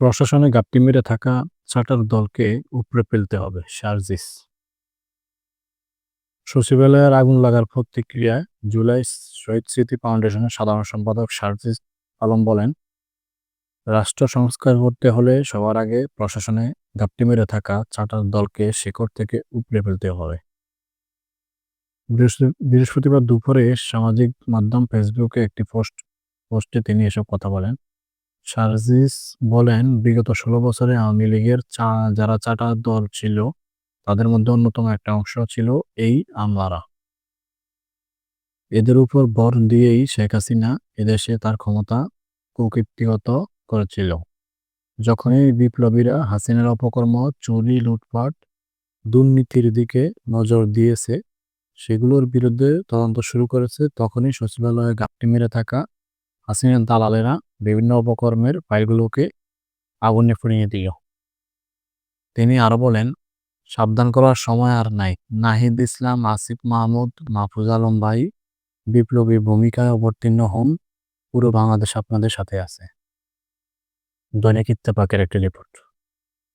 প্রশাসনে গাপটি মেরে থাকা চাটার দলকে উপরে ফেলতে হবে, সার্জিস। সচিবালয়ের আগুন লাগার প্রতিক্রিয়ায় জুলাই শহীদ স্মৃতি ফাউন্ডেশনের সাধারণ সম্পাদক শারজিস আলম বলেন, রাষ্ট্র সংস্কার করতে হলে সবার আগে প্রশাসনে গাপটি মেরে থাকা চাটার দলকে শেকড় থেকে উপড়ে ফেলতে হবে। বৃহস্পতিবার দুপুরে সামাজিক মাধ্যম ফেসবুকে একটি পোস্ট, পোস্টে তিনি এসব কথা বলেন। শারজিস বলেন, বিগত ষোলো বছরে আওয়ামী লীগের যারা চাটা দল ছিল, তাদের মধ্যে অন্যতম একটা অংশ ছিল এই আমলারা। এদের উপর বর দিয়েই শেখ হাসিনা এদেশে তার ক্ষমতা কুকীর্তিগত করেছিল। যখনই বিপ্লবীরা হাসিনার অপকর্ম, চুরি, লুটপাট, দুর্নীতির দিকে নজর দিয়েছে, সেগুলোর বিরুদ্ধে তদন্ত শুরু করেছে, তখনই সচিবালয়ে গাপটি মেরে থাকা হাসিনার দালালেরা বিভিন্ন উপকর্মের ফাইলগুলোকে আগুনে ফুড়িয়ে দিও। তিনি আরও বলেন, সাবধান করার সময় আর নাই। নাহিদ ইসলাম, আসিফ মাহমুদ, মাহফুজ আলম ভাই বিপ্লবী ভূমিকায় অবতীর্ণ হন। পুরো বাংলাদেশ আপনাদের সাথে আছে। দৈনিক ইত্তেফাকের একটি রিপোর্ট